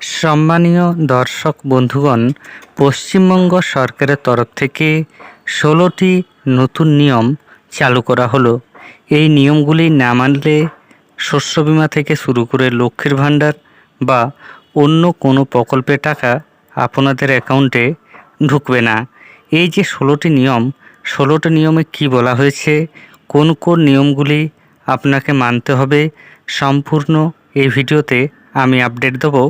সম্মানীয় দর্শক বন্ধুগণ, পশ্চিমবঙ্গ সরকারের তরফ থেকে ষোলোটি নতুন নিয়ম চালু করা হলো। এই নিয়মগুলি না মানলে শস্য বিমা থেকে শুরু করে লক্ষ্মীর ভাণ্ডার বা অন্য কোনো প্রকল্পের টাকা আপনাদের অ্যাকাউন্টে ঢুকবে না। এই যে ষোলোটি নিয়ম, ষোলোটি নিয়মে কি বলা হয়েছে, কোন কোন নিয়মগুলি আপনাকে মানতে হবে, সম্পূর্ণ এই ভিডিওতে আমি আপডেট দেবো।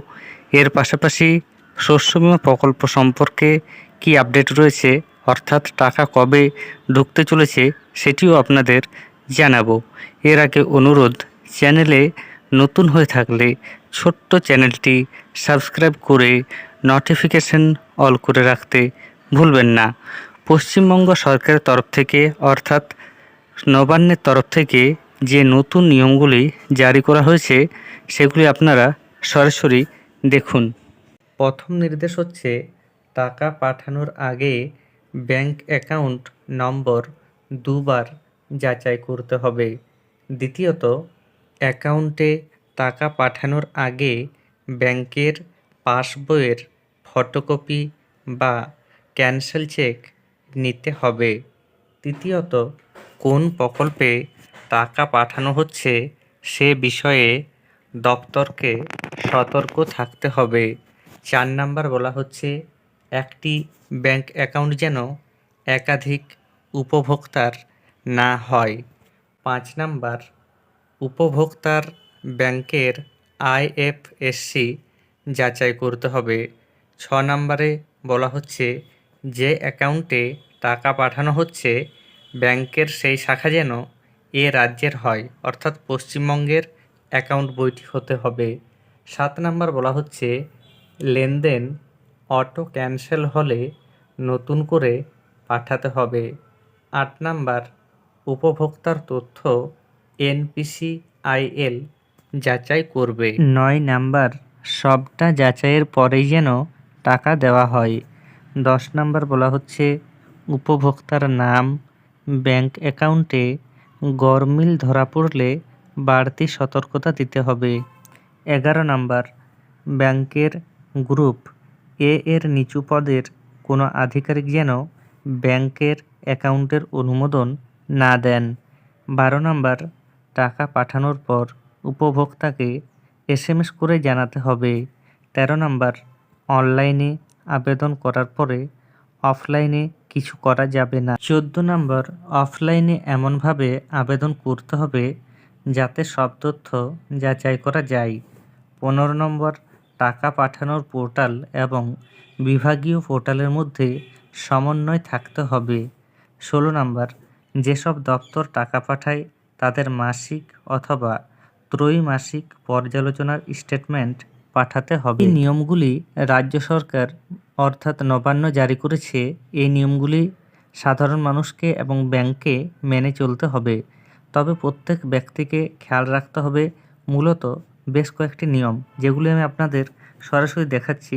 এর পাশাপাশি শস্য বিমা প্রকল্প সম্পর্কে কি আপডেট রয়েছে, অর্থাৎ টাকা কবে ঢুকতে চলেছে সেটিও আপনাদের জানাব। এর আগে অনুরোধ, চ্যানেলে নতুন হয়ে থাকলে ছোট্ট চ্যানেলটি সাবস্ক্রাইব করে নোটিফিকেশন অল করে রাখতে ভুলবেন না। পশ্চিমবঙ্গ সরকারের তরফ থেকে, অর্থাৎ নবান্নের তরফ থেকে যে নতুন নিয়মগুলি জারি করা হয়েছে, সেগুলি আপনারা সরাসরি দেখুন। প্রথম নির্দেশ হচ্ছে টাকা পাঠানোর আগে ব্যাংক অ্যাকাউন্ট নম্বর দুবার যাচাই করতে হবে। দ্বিতীয়ত, অ্যাকাউন্টে টাকা পাঠানোর আগে ব্যাংকের পাসবইয়ের ফটোকপি বা ক্যান্সেল চেক নিতে হবে। তৃতীয়ত, কোন প্রকল্পে টাকা পাঠানো হচ্ছে সে বিষয়ে দপ্তরকে সতর্ক থাকতে হবে। চার নাম্বার বলা হচ্ছে, একটি ব্যাংক অ্যাকাউন্ট যেন একাধিক উপভোক্তার না হয়। পাঁচ নাম্বার, উপভোক্তার ব্যাংকের আইএফএসসি যাচাই করতে হবে। ছ নম্বরে বলা হচ্ছে, যে অ্যাকাউন্টে টাকা পাঠানো হচ্ছে, ব্যাংকের সেই শাখা যেন এ রাজ্যের হয়, অর্থাৎ পশ্চিমবঙ্গের অ্যাকাউন্ট বইটি হতে হবে। সাত নাম্বার বলা হচ্ছে, লেনদেন অটো ক্যান্সেল হলে নতুন করে পাঠাতে হবে। আট নাম্বার, উপভোক্তার তথ্য এনপিসি আইএল যাচাই করবে। নয় নাম্বার, সবটা যাচাইয়ের পরেই যেন টাকা দেওয়া হয়। দশ নাম্বার বলা হচ্ছে, উপভোক্তার নাম, ব্যাংক অ্যাকাউন্টে গরমিল ধরা পড়লে বাড়তি সতর্কতা দিতে হবে। এগারো নাম্বার, ব্যাংকের গ্রুপ এ এর নিচু পদের কোনো আধিকারিক যেন ব্যাংকের অ্যাকাউন্টের অনুমোদন না দেন। বারো নাম্বার, টাকা পাঠানোর পর উপভোক্তাকে এসএমএস করে জানাতে হবে। তেরো নাম্বার, অনলাইনে আবেদন করার পরে অফলাইনে কিছু করা যাবে না। চোদ্দ নম্বর, অফলাইনে এমনভাবে আবেদন করতে হবে যাতে সব তথ্য যাচাই করা যায়। পনেরো নম্বর, টাকা পাঠানোর পোর্টাল এবং বিভাগীয় পোর্টালের মধ্যে সমন্বয় থাকতে হবে। ষোলো নম্বর, যেসব দপ্তর টাকা পাঠায় তাদের মাসিক অথবা ত্রৈমাসিক পর্যালোচনার স্টেটমেন্ট পাঠাতে হবে। নিয়মগুলি রাজ্য সরকার অর্থাৎ নবান্ন জারি করেছে। এই নিয়মগুলি সাধারণ মানুষকে এবং ব্যাংকে মেনে চলতে হবে। তবে প্রত্যেক ব্যক্তিকে খেয়াল রাখতে হবে। মূলত বেশ কয়েকটি নিয়ম, যেগুলি আমি আপনাদের সরাসরি দেখাচ্ছি।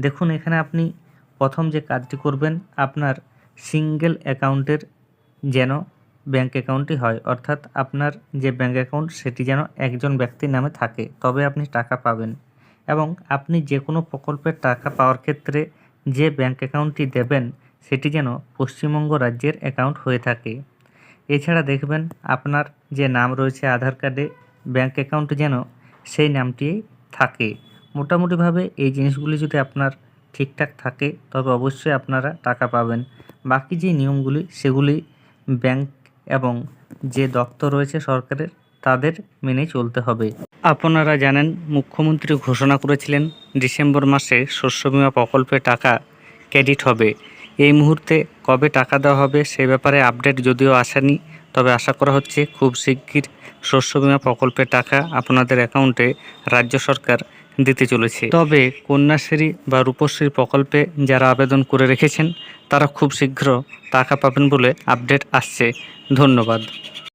দেখুন, এখানে আপনি প্রথম যে কাজটি করবেন, আপনার সিঙ্গেল অ্যাকাউন্টের যেন ব্যাঙ্ক অ্যাকাউন্টই হয়, অর্থাৎ আপনার যে ব্যাঙ্ক অ্যাকাউন্ট, সেটি যেন একজন ব্যক্তির নামে থাকে, তবে আপনি টাকা পাবেন। এবং আপনি যে কোনো প্রকল্পের টাকা পাওয়ার ক্ষেত্রে যে ব্যাঙ্ক অ্যাকাউন্টটি দেবেন, সেটি যেন পশ্চিমবঙ্গ রাজ্যের অ্যাকাউন্ট হয়ে থাকে। এছাড়া দেখবেন আপনার যে নাম রয়েছে আধার কার্ডে ব্যাঙ্ক অ্যাকাউন্ট যেন সেই নামটি থাকে। মোটামুটিভাবে এই জিনিসগুলি যদি আপনার ঠিকঠাক থাকে, তবে অবশ্যই আপনারা টাকা পাবেন। বাকি যে নিয়মগুলি, সেগুলি ব্যাংক এবং যে দপ্তর রয়েছে সরকারের, তাদের মেনে চলতে হবে। আপনারা জানেন, মুখ্যমন্ত্রী ঘোষণা করেছিলেন, ডিসেম্বর মাসে শস্য বিমা প্রকল্পে টাকা ক্রেডিট হবে। এই মুহূর্তে কবে টাকা দেওয়া হবে সে ব্যাপারে আপডেট যদিও আসেনি, তবে আশা করা হচ্ছে খুব শিগগির শস্য বিমা প্রকল্পের টাকা আপনাদের অ্যাকাউন্টে রাজ্য সরকার দিতে চলেছে। তবে কন্যাশ্রী বা রূপশ্রী প্রকল্পে যারা আবেদন করে রেখেছেন, তারা খুব শীঘ্র টাকা পাবেন বলে আপডেট আসছে। ধন্যবাদ।